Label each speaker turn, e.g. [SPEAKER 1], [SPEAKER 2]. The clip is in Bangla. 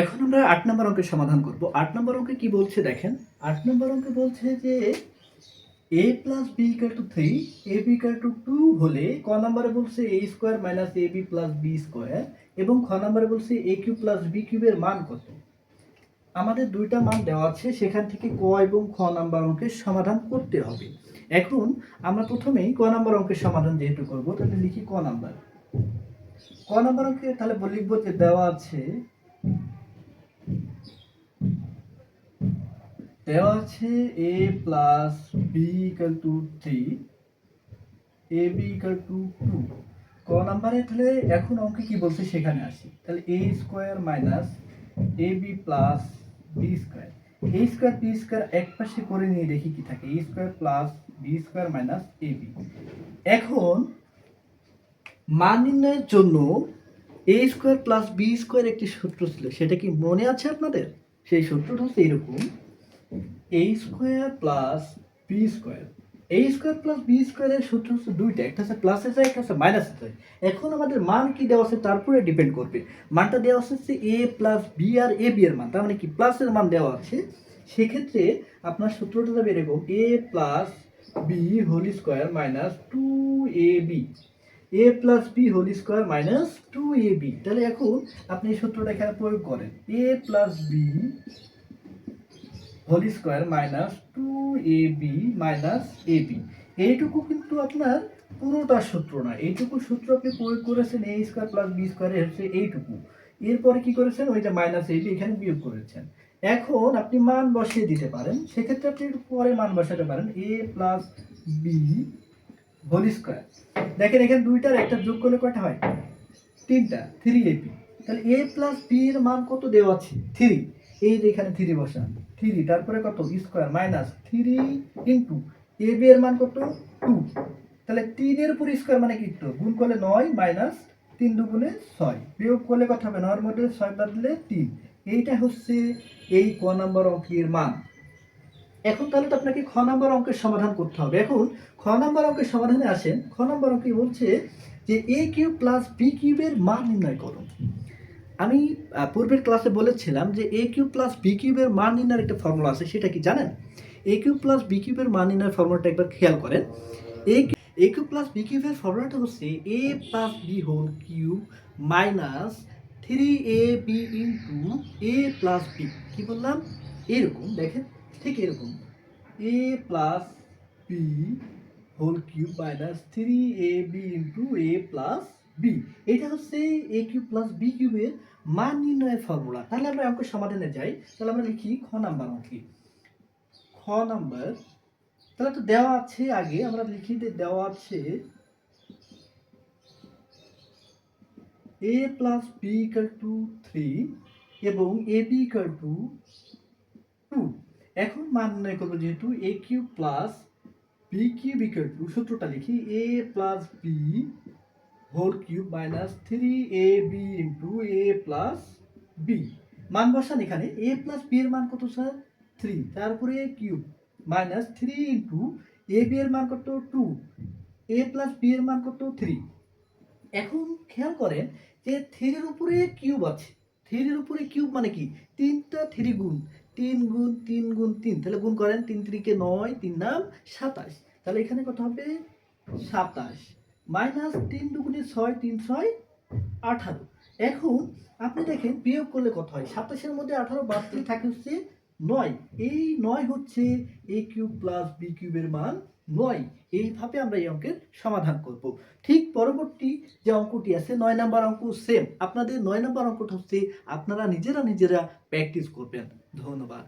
[SPEAKER 1] এখন আমরা আট নম্বর অঙ্কের সমাধান করব। আট নম্বর অঙ্কে কি বলছে দেখেন? আট নম্বর অঙ্কে বলছে যে A plus B equal to three A B equal to two হলে ক নম্বরে বলছে A square minus A B plus B square এবং খ নম্বরে বলছে এ কিউ প্লাস বি কিউবের মান কত? আমাদের দুইটা মান দেওয়া আছে, সেখান থেকে ক এবং খ নাম্বার অঙ্কের সমাধান করতে হবে। এখন আমরা প্রথমেই ক নাম্বার অঙ্কের সমাধান যেহেতু করব, তাহলে লিখি ক নাম্বার। ক নাম্বার অঙ্কে তাহলে লিখব যে দেওয়া আছে দেওয়া আছে A plus B equal to three A B equal to two ক নাম্বারে তাহলে এখন অঙ্কে কি বলছে সেখানে আসি। তাহলে A square minus A B plus B square A square B square এক পাশে করে নিয়ে দেখি কি থাকে। A square plus B square minus A B এখন মান নির্ণয়ের জন্য A square plus B square একটি সূত্র ছিল। সেটা কি মনে আছে আপনাদের? সেই সূত্রটা হচ্ছে এরকম। A square plus B square A square plus B স্কোয়ারের সূত্র হচ্ছে দুইটা। একটা হচ্ছে প্লাসে যায়, একটা হচ্ছে মাইনাসে যায়। এখন আমাদের মান কি দেওয়া আছে তার উপরে ডিপেন্ড করবে। মানটা দেওয়া হচ্ছে এ প্লাস বি আর এ বি এর মান। তার মানে কি প্লাসের মান দেওয়া আছে। সেক্ষেত্রে আপনার সূত্রটা যাবে এরকম। A plus B whole square minus two A B A plus B whole square minus two A B তাহলে এখন আপনি এই সূত্রটা এখানে প্রয়োগ করেন। A plus B whole square minus two A B minus A B এইটুকু কিন্তু আপনার পুরোটা সূত্র না এইটুকু সূত্র আপনি প্রয়োগ করেছেন এ স্কোয়ার প্লাস বি স্কোয়ারে হচ্ছে এইটুকু। এরপরে কি করেছেন? ওই যে মাইনাস এ বি এখানে বিয়োগ করেছেন। এখন আপনি মান বসিয়ে দিতে পারেন। সেক্ষেত্রে আপনি একটু পরে মান বসাতে পারেন। A plus B whole square. দেখেন এখানে দুইটার একটা যোগ করলে কয়টা হয়? তিনটা থ্রি এপি তাহলে এ প্লাস বি এর মান কত দেওয়া আছে? থ্রি এই যে এখানে থ্রি বসান। থ্রি তারপরে কত? Square minus three into A B এর মান কত? টু তাহলে তিনের উপর স্কোয়ার মানে কি? তো গুণ করলে নয় মাইনাস তিন দুগুণে ছয়। বিয়োগ করলে কত হবে? নয়ের মধ্যে ছয় বাদ দিলে তিন। এইটা হচ্ছে এই ক নম্বর অঙ্কের মান। এখন তাহলে তো আপনাকে খ নম্বর অঙ্কের সমাধান করতে হবে। এখন খ নম্বর অঙ্কের সমাধানে আসেন। খ নম্বর অঙ্কে বলছে যে এ কিউব প্লাস বি কিউবের মান নির্ণয় করো। আমি পূর্বের ক্লাসে বলেছিলাম যে এ কিউব প্লাস বি কিউবের মান নির্ণয়ের একটা ফর্মুলা আছে, সেটা কি জানেন? এ কিউব প্লাস বি কিউবের মান নির্ণয়ের ফর্মুলাটা একবার খেয়াল করেন। A A cube plus B কিউবের ফর্মুলাটা হচ্ছে A plus B whole cube minus three A B into A plus B কি বললাম? এরকম, দেখেন। ঠিক এরকম। A plus B whole cube minus three A B into A plus B এটা হচ্ছে এ কিউব প্লাস বি কিউবের মান নির্ণয়ের ফর্মুলা তাহলে আমরা অঙ্কের সমাধানে যাই। তাহলে আমরা লিখি খ নাম্বার অঙ্কে। খ নাম্বার। তাহলে তো দেওয়া আছে আগে, আমরা লিখি দেওয়া আছে A plus B equal to three এবং A B equal to two এখন মান নির্ণয় করব যেহেতু A cube plus B cube equal to সূত্রটা লিখি A plus B whole cube minus three A B into A plus B মান বসান এখানে এ প্লাস বি এর মান কত স্যার থ্রি তারপরে cube minus three into A B এর মান কত? টু এ প্লাস বি এর মান কত? থ্রি এখন খেয়াল করেন যে থ্রির উপরে কিউব আছে। থ্রির উপরে কিউব মানে কি? তিনটা থ্রি গুণ। তিন গুণ তিন গুণ, তিন। তাহলে গুণ করেন, তিন তিরিকে নয়, তিন নাম সাতাশ। তাহলে এখানে কত হবে? সাতাশ। মাইনাস তিন দুগুণে ছয়, তিন ছয়, আঠারো। এখন আপনি দেখেন, বিয়োগ করলে কত হয়? সাতাশের মধ্যে আঠারো বাদ থাকে হচ্ছে নয়। এই নয় হচ্ছে এ কিউব প্লাস বি কিউবের মান নয়। এইভাবে আমরা এই অঙ্কের সমাধান করব। ঠিক পরবর্তী যে অঙ্কটি আছে, নয় নাম্বার অঙ্ক সেম আপনাদের নয় নাম্বার অঙ্কটা হচ্ছে, আপনারা নিজেরা নিজেরা প্র্যাকটিস করবেন। ধন্যবাদ।